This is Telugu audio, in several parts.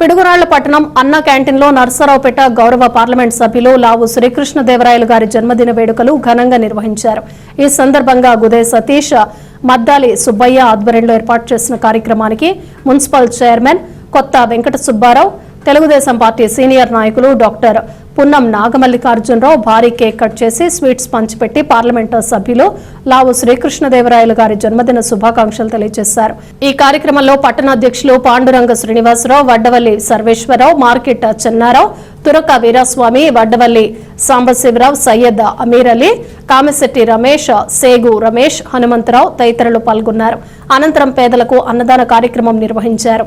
పిడుగురాళ్ళ పట్టణం అన్న క్యాంటీన్లో నర్సరావుపేట గౌరవ పార్లమెంట్ సభ్యులు లావు శ్రీకృష్ణదేవరాయలు గారి జన్మదిన వేడుకలు ఘనంగా నిర్వహించారు. ఈ సందర్భంగా గుదే సతీష్ మద్దాలి సుబ్బయ్య ఆధ్వర్యంలో ఏర్పాటు చేసిన కార్యక్రమానికి municipal chairman Kotha Venkata Subbarao Telugu Desam party senior నాయకులు డాక్టర్ పున్నం నాగమల్లికార్జునరావు భారీ కేక్ కట్ చేసి స్వీట్స్ పంచిపెట్టి పార్లమెంటు సభ్యులు లావు శ్రీకృష్ణదేవరాయలు గారి జన్మదిన శుభాకాంక్షలు తెలియజేశారు. ఈ కార్యక్రమంలో పట్టణ అధ్యక్షులు పాండురంగ శ్రీనివాసరావు వడ్డవల్లి సర్వేశ్వరరావు మార్కెట్ చెన్నారావు తురక వీరాస్వామి వడ్డవల్లి సాంబశివరావు సయ్యద్ అమీర్ అలీ కామిశెట్టి రమేష్ సేగు రమేష్ హనుమంతరావు తదితరులు పాల్గొన్నారు. అనంతరం పేదలకు అన్నదాన కార్యక్రమం నిర్వహించారు.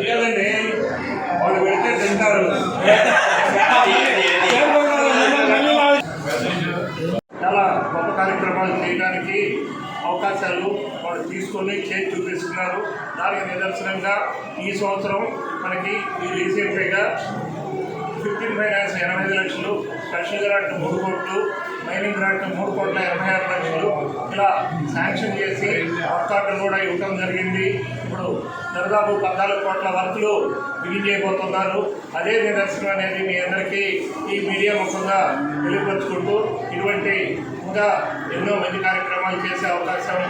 కదండి వాళ్ళు పెడితే తింటారు చాలా గొప్ప కార్యక్రమాలు చేయడానికి అవకాశాలు వాళ్ళు తీసుకొని చేసి చూపిస్తున్నారు. దానికి నిదర్శనంగా ఈ సంవత్సరం మనకి ఈ రీసెంట్గా ఫిఫ్టీన్ ఫైనాన్స్ ఎనభై ఐదు లక్షలు స్పెషల్ గ్రాంట్ మూడు కోట్లు మైనింగ్ గ్రాంట్ మూడు కోట్ల ఎనభై ఆరు లక్షలు. ఇలా శాంక్షన్ చేసి వర్కాట్లు కూడా ఇవ్వటం జరిగింది. ఇప్పుడు దాదాపు పద్నాలుగు కోట్ల వర్క్లు బిగిన్ చేయబోతున్నారు. అదే నిదర్శనం అనేది మీ అందరికీ ఈ మీడియా ముఖంగా తెలియపరుచుకుంటూ ఇటువంటి ఇంకా ఎన్నో మంచి కార్యక్రమాలు చేసే అవకాశం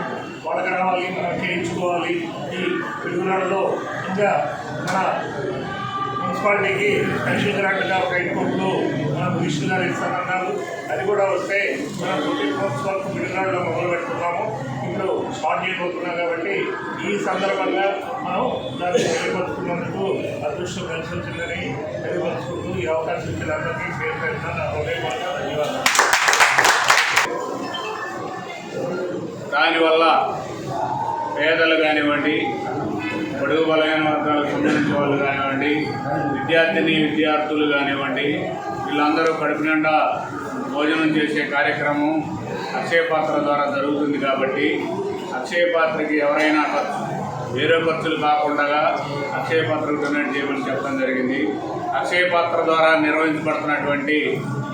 వాళ్ళకి రావాలి మనం చేయించుకోవాలి. ఈ పిడుగునాడులో ఇంకా మన మున్సిపాలిటీకి పెన్షన్ గ్రాంట్గా ఒక ఐదు కోట్లు మనం విష్ణు ఇస్తానన్నారు అది కూడా వస్తే మనం ట్వంటీ ఫోర్త్ వరకు మిడిల్నాడులో మొదలు పెడుతున్నాము ఇప్పుడు స్టార్ట్ చేయబోతున్నాం కాబట్టి ఈ సందర్భంగా మనం దాన్ని మెరుగుపరుచుకున్నందుకు అదృష్టం కలిసి వచ్చిందని ఈ అవకాశం ఇచ్చిన అందరికీ పేరు పేరున నా హృదయపూర్వక ధన్యవాదాలు. దానివల్ల పేదలు కానివ్వండి పొడుగు బలమైన వర్గాలకు సంబంధించిన వాళ్ళు కానివ్వండి విద్యార్థిని విద్యార్థులు కానివ్వండి వీళ్ళందరూ కడుపు నిండా భోజనం చేసే కార్యక్రమం అక్షయ పాత్ర ద్వారా జరుగుతుంది కాబట్టి అక్షయ పాత్రకి ఎవరైనా ఖర్చు వేరే ఖర్చులు కాకుండా అక్షయ పాత్రకు డొనేట్ చేయమని చెప్పడం జరిగింది. అక్షయ పాత్ర ద్వారా నిర్వహించబడుతున్నటువంటి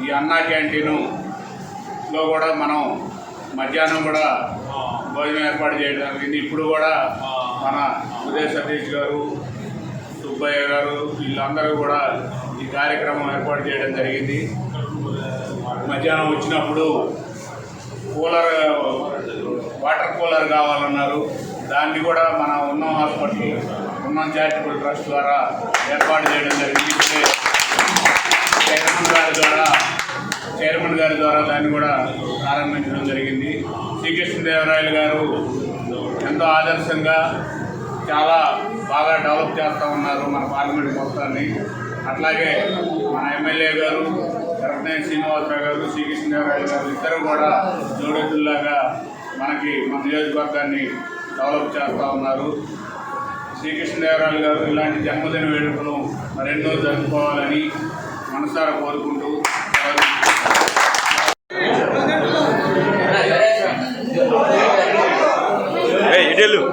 ఈ అన్నా క్యాంటీను లో కూడా మనం మధ్యాహ్నం కూడా భోజనం ఏర్పాటు చేయడం జరిగింది ఇప్పుడు కూడా మన ఉదయ సతీష్ గారు సుబ్బయ్య గారు వీళ్ళందరూ కూడా ఈ కార్యక్రమం ఏర్పాటు చేయడం జరిగింది. మధ్యాహ్నం వచ్చినప్పుడు కూలర్ వాటర్ కూలర్ కావాలన్నారు. దాన్ని కూడా మన ఉన్నం హాస్పిటల్ ఉన్నం చారిటబుల్ ట్రస్ట్ ద్వారా ఏర్పాటు చేయడం జరిగింది. గారి ద్వారా దాన్ని కూడా ప్రారంభించడం జరిగింది. శ్రీకృష్ణదేవరాయలు గారు ఎంతో ఆదర్శంగా చాలా బాగా డెవలప్ చేస్తూ ఉన్నారు మన పార్లమెంట్ మొత్తాన్ని. అట్లాగే మన ఎమ్మెల్యే గారు కరపనేని శ్రీనివాసరావు గారు శ్రీకృష్ణదేవరాయలు గారు ఇద్దరు కూడా జోడెద్దుల్లాగా మనకి మన నియోజకవర్గాన్ని డెవలప్ చేస్తూ ఉన్నారు. శ్రీకృష్ణదేవరాయలు గారు ఇలాంటి జన్మదిన వేడుకలు మరెన్నో జరుపుకోవాలని మనసారా కోరుకుంటూ 六